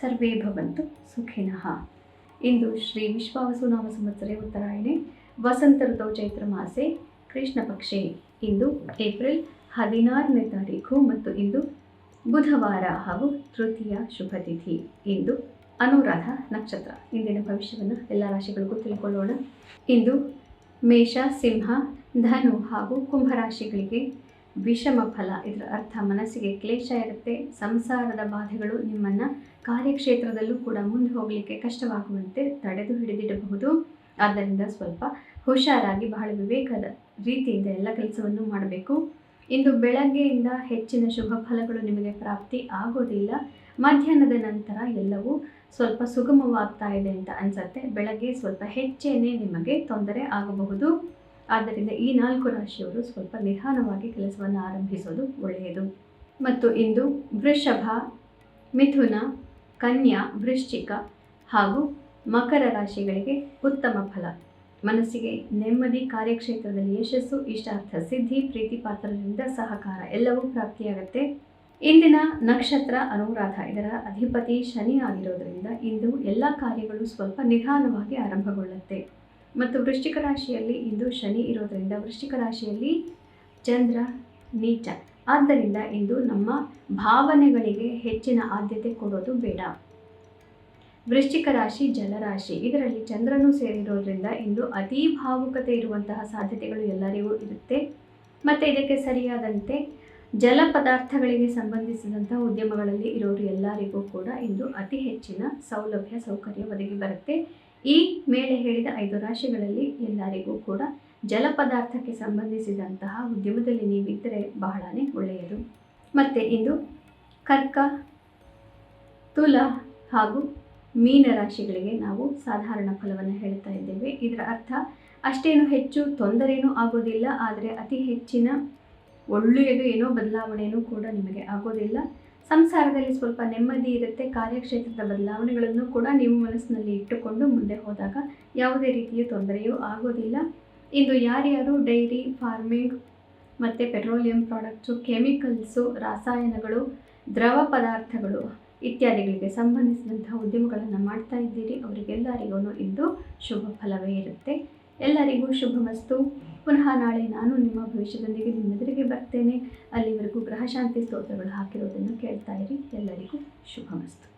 ಸರ್ವೇ ಭವಂತು ಸುಖಿನಃ. ಇಂದು ಶ್ರೀ ವಿಶ್ವಾವಸು ನಾಮ ಸಂವತ್ಸರೆ ಉತ್ತರಾಯಣೆ. ವಸಂತ ಋತು ಚೈತ್ರ ಮಾಸೆ. ಕೃಷ್ಣ ಪಕ್ಷೆ. ಇಂದು ಏಪ್ರಿಲ್ ಹದಿನಾರನೇ ತಾರೀಕು ಮತ್ತು ಇಂದು ಬುಧವಾರ ಹಾಗೂ ತೃತೀಯ ಶುಭ ತಿಥಿ. ಇಂದು ಅನುರಾಧ ನಕ್ಷತ್ರ. ಇಂದಿನ ಭವಿಷ್ಯವನ್ನು ಎಲ್ಲ ರಾಶಿಗಳಿಗೂ ತಿಳ್ಕೊಳ್ಳೋಣ. ಇಂದು ಮೇಷ, ಸಿಂಹ, ಧನು ಹಾಗೂ ಕುಂಭರಾಶಿಗಳಿಗೆ ವಿಷಮ ಫಲ ಇದರ ಅರ್ಥ ಮನಸ್ಸಿಗೆ ಕ್ಲೇಶ ಇರುತ್ತೆ, ಸಂಸಾರದ ಬಾಧೆಗಳು ನಿಮ್ಮನ್ನು ಕಾರ್ಯಕ್ಷೇತ್ರದಲ್ಲೂ ಕೂಡ ಮುಂದೆ ಹೋಗಲಿಕ್ಕೆ ಕಷ್ಟವಾಗುವಂತೆ ತಡೆದು ಹಿಡಿದಿಡಬಹುದು. ಆದ್ದರಿಂದ ಸ್ವಲ್ಪ ಹುಷಾರಾಗಿ ಬಹಳ ವಿವೇಕದ ರೀತಿಯಿಂದ ಎಲ್ಲ ಕೆಲಸವನ್ನು ಮಾಡಬೇಕು. ಇಂದು ಬೆಳಗ್ಗೆಯಿಂದ ಹೆಚ್ಚಿನ ಶುಭ ಫಲಗಳು ನಿಮಗೆ ಪ್ರಾಪ್ತಿ ಆಗೋದಿಲ್ಲ. ಮಧ್ಯಾಹ್ನದ ನಂತರ ಎಲ್ಲವೂ ಸ್ವಲ್ಪ ಸುಗಮವಾಗ್ತಾ ಇದೆ ಅಂತ ಅನ್ಸತ್ತೆ. ಬೆಳಗ್ಗೆ ಸ್ವಲ್ಪ ಹೆಚ್ಚೇನೆ ನಿಮಗೆ ತೊಂದರೆ ಆಗಬಹುದು. ಆದ್ದರಿಂದ ಈ ನಾಲ್ಕು ರಾಶಿಯವರು ಸ್ವಲ್ಪ ನಿಧಾನವಾಗಿ ಕೆಲಸವನ್ನು ಆರಂಭಿಸೋದು ಒಳ್ಳೆಯದು. ಮತ್ತು ಇಂದು ವೃಷಭ, ಮಿಥುನ, ಕನ್ಯಾ, ವೃಶ್ಚಿಕ ಹಾಗೂ ಮಕರ ರಾಶಿಗಳಿಗೆ ಉತ್ತಮ ಫಲ. ಮನಸ್ಸಿಗೆ ನೆಮ್ಮದಿ, ಕಾರ್ಯಕ್ಷೇತ್ರದಲ್ಲಿ ಯಶಸ್ಸು, ಇಷ್ಟಾರ್ಥ ಸಿದ್ಧಿ, ಪ್ರೀತಿ ಪಾತ್ರರಿಂದ ಸಹಕಾರ ಎಲ್ಲವೂ ಪ್ರಾಪ್ತಿಯಾಗುತ್ತೆ. ಇಂದಿನ ನಕ್ಷತ್ರ ಅನುರಾಧ ಇದರ ಅಧಿಪತಿ ಶನಿ ಆಗಿರೋದರಿಂದ ಇಂದು ಎಲ್ಲ ಕಾರ್ಯಗಳು ಸ್ವಲ್ಪ ನಿಧಾನವಾಗಿ ಆರಂಭಗೊಳ್ಳುತ್ತೆ. ಮತ್ತು ವೃಶ್ಚಿಕ ರಾಶಿಯಲ್ಲಿ ಇಂದು ಶನಿ ಇರೋದರಿಂದ ವೃಶ್ಚಿಕ ರಾಶಿಯಲ್ಲಿ ಚಂದ್ರ, ನೀಚ. ಆದ್ದರಿಂದ ಇಂದು ನಮ್ಮ ಭಾವನೆಗಳಿಗೆ ಹೆಚ್ಚಿನ ಆದ್ಯತೆ ಕೊಡೋದು ಬೇಡ. ವೃಶ್ಚಿಕ ರಾಶಿ, ಜಲರಾಶಿ. ಇದರಲ್ಲಿ ಚಂದ್ರನು ಸೇರಿರೋದ್ರಿಂದ ಇಂದು ಅತಿ ಭಾವುಕತೆ ಇರುವಂತಹ ಸಾಧ್ಯತೆಗಳು ಎಲ್ಲರಿಗೂ ಇರುತ್ತೆ. ಮತ್ತು ಇದಕ್ಕೆ ಸರಿಯಾದಂತೆ ಜಲ ಪದಾರ್ಥಗಳಿಗೆ ಸಂಬಂಧಿಸಿದಂಥ ಉದ್ಯಮಗಳಲ್ಲಿ ಇರೋರು ಎಲ್ಲರಿಗೂ ಕೂಡ ಇಂದು ಅತಿ ಹೆಚ್ಚಿನ ಸೌಲಭ್ಯ, ಸೌಕರ್ಯ ಒದಗಿ ಬರುತ್ತೆ. ಈ ಮೇಲೆ ಹೇಳಿದ ಐದು ರಾಶಿಗಳಲ್ಲಿ ಎಲ್ಲರಿಗೂ ಕೂಡ ಜಲ ಪದಾರ್ಥಕ್ಕೆ ಸಂಬಂಧಿಸಿದಂತಹ ಉದ್ಯಮದಲ್ಲಿ ನೀವಿದ್ದರೆ ಬಹಳನೇ ಒಳ್ಳೆಯದು. ಮತ್ತು ಇಂದು ಕರ್ಕ, ತುಲ ಹಾಗೂ ಮೀನ ರಾಶಿಗಳಿಗೆ ನಾವು ಸಾಧಾರಣ ಫಲವನ್ನು ಹೇಳ್ತಾ ಇದ್ದೇವೆ. ಇದರ ಅರ್ಥ ಅಷ್ಟೇನು ಹೆಚ್ಚು ತೊಂದರೆಯೂ ಆಗೋದಿಲ್ಲ, ಆದರೆ ಅತಿ ಹೆಚ್ಚಿನ ಒಳ್ಳೆಯದು ಏನೋ ಬದಲಾವಣೆಯೂ ಕೂಡ ನಿಮಗೆ ಆಗೋದಿಲ್ಲ. ಸಂಸಾರದಲ್ಲಿ ಸ್ವಲ್ಪ ನೆಮ್ಮದಿ ಇರುತ್ತೆ, ಕಾರ್ಯಕ್ಷೇತ್ರದ ಬದಲಾವಣೆಗಳನ್ನು ಕೂಡ ನೀವು ಮನಸ್ಸಿನಲ್ಲಿ ಇಟ್ಟುಕೊಂಡು ಮುಂದೆ ಹೋದಾಗ ಯಾವುದೇ ರೀತಿಯ ತೊಂದರೆಯೂ ಆಗೋದಿಲ್ಲ. ಇಂದು ಯಾರ್ಯಾರು ಡೈರಿ, ಫಾರ್ಮಿಂಗ್ ಮತ್ತು ಪೆಟ್ರೋಲಿಯಂ ಪ್ರಾಡಕ್ಟ್ಸು, ಕೆಮಿಕಲ್ಸು, ರಾಸಾಯನಗಳು, ದ್ರವ ಪದಾರ್ಥಗಳು ಇತ್ಯಾದಿಗಳಿಗೆ ಸಂಬಂಧಿಸಿದಂತಹ ಉದ್ಯಮಗಳನ್ನು ಮಾಡ್ತಾ ಇದ್ದೀರಿ. ಅವರಿಗೆಲ್ಲರಿಗೂ ಇಂದು ಶುಭ ಫಲವೇ ಇರುತ್ತೆ. ಎಲ್ಲರಿಗೂ ಶುಭಮಸ್ತು. ಪುನಃ ನಾಳೆ ನಾನು ನಿಮ್ಮ ಭವಿಷ್ಯದೊಂದಿಗೆ ನಿಮ್ಮೆದುರಿಗೆ ಬರ್ತೇನೆ. ಅಲ್ಲಿವರೆಗೂ ಗ್ರಹಶಾಂತಿ ಸ್ತೋತ್ರಗಳು ಹಾಕಿರೋದನ್ನು ಕೇಳ್ತಾ ಇರಿ. ಎಲ್ಲರಿಗೂ ಶುಭಮಸ್ತು.